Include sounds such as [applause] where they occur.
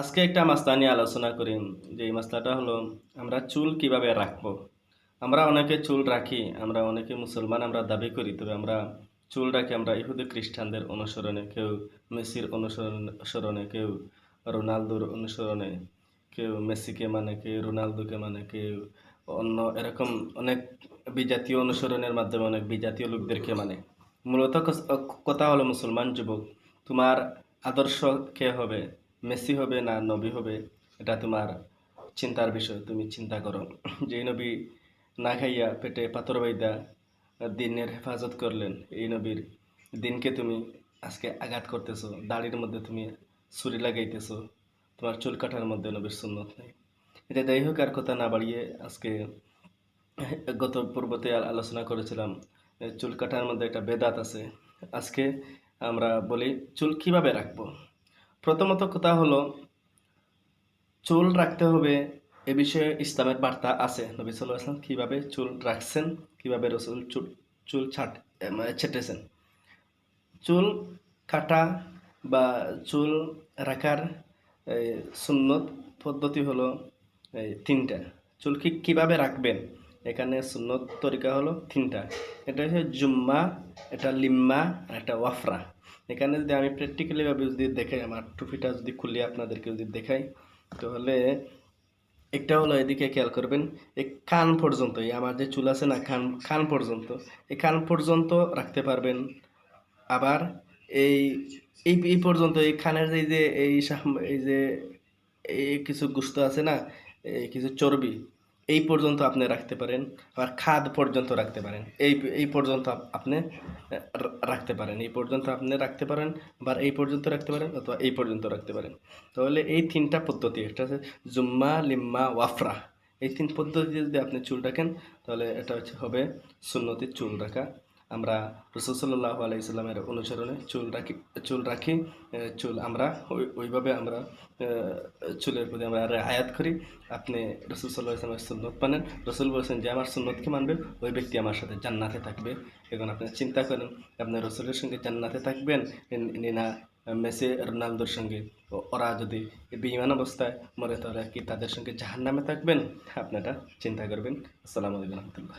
আজকে একটা মাসলা নিয়ে আলোচনা করি যে এই মাস্তাটা হলো, আমরা চুল কীভাবে রাখব? আমরা অনেকে চুল রাখি, আমরা অনেকে মুসলমান, আমরা দাবি করি, তবে আমরা চুল রাখি, আমরা ইহুদি খ্রিস্টানদের অনুসরণে কেউ মেসির অনুসরণে, কেউ রোনালদোর অনুসরণে, কেউ মেসিকে মানে কেউ রোনালদোকে মানে কেউ অন্য এরকম অনেক বিজাতীয় অনুসরণের মাধ্যমে অনেক বিজাতীয় লোকদেরকে মানে। মূলত কথা হলো মুসলমান যুবক, তোমার আদর্শ কে হবে? মেসি হবে না নবী হবে, এটা তোমার চিন্তার বিষয়, তুমি চিন্তা করো। [clears throat] যে নবী না খাইয়া পেটে পাথর বাইদা দিনের হেফাজত করলেন, এই নবীর দিনকে তুমি আজকে আঘাত করতেছো, দাড়ির মধ্যে তুমি ছুরি লাগাইতেছো, তোমার চুল কাটার মধ্যে নবীর সুন্নত নেই। এটা যাই হোক, আর কথা না বাড়িয়ে আজকে [clears throat] গত পূর্বতে আল- আলোচনা করেছিলাম চুল কাটার মধ্যে একটা বেদাত আছে। আজকে আমরা বলি, চুল কীভাবে রাখব? প্রথমত কথা হলো, চুল রাখতে হবে এ বিষয়ে ইসলামের বার্তা আছে। নবী সাল্লাহ আসলাম কীভাবে চুল রাখছেন, কীভাবে রসুল চুল চুল ছাট ছেটেছেন। চুল কাটা বা চুল রাখার সুন্নত পদ্ধতি হলো এই তিনটা। চুল কি কীভাবে রাখবেন? এখানে সুন্নত তরিকা হলো তিনটা। এটা হচ্ছে জুম্মা, এটা লিম্মা, আর একটা ওয়াফরা। এখানে যদি আমি প্র্যাকটিক্যালিভাবে যদি দেখাই, আমার টুপিটা যদি খুলে আপনাদেরকে যদি দেখাই, তাহলে একটা হলো এদিকে খেয়াল করবেন এই কান পর্যন্ত এই আমার যে চুল আছে না, কান কান পর্যন্ত এই কান পর্যন্ত রাখতে পারবেন। আবার এই এই এই পর্যন্ত, এই খানের এই যে এই এই যে, এই কিছু গুস্ত আছে না, এই কিছু চর্বি এই পর্যন্ত আপনি রাখতে পারেন, আবার খাদ পর্যন্ত রাখতে পারেন। এই এই পর্যন্ত আপনি রাখতে পারেন। এই পর্যন্ত আপনি রাখতে পারেন বা এই পর্যন্ত রাখতে পারেন অথবা এই পর্যন্ত রাখতে পারেন। তাহলে এই তিনটা পদ্ধতি, একটা হচ্ছে জুম্মা, লিম্মা, ওয়াফরা। এই তিন পদ্ধতিতে যদি আপনি চুল রাখেন, তাহলে এটা হচ্ছে, হবে সুন্নতির চুল রাখা। আমরা রসুল সাল্লাহ আলাইসাল্লামের অনুসরণে চুল রাখি চুল রাখি চুল আমরা ওই- ওইভাবে আমরা চুলের প্রতি আমরা আয়াত করি। আপনি রসুল সাল্লাহ ইসলামের সুন্নত মানেন। রসুল বলছেন, যে আমার সুন্নতকে মানবে, ওই ব্যক্তি আমার সাথে জান্নাতে থাকবে। এখন আপনি চিন্তা করেন, আপনি রসুলের সঙ্গে জান্নাতে থাকবেন? নি- নি না, মেসি রোনালদোর সঙ্গে? ওরা যদি বিমান অবস্থায় মরে, তাহলে কি তাদের সঙ্গে জাহান্নামে থাকবেন? আপনারা চিন্তা করবেন। আসসালামু আলাইকুম রহমতুল্লাহ।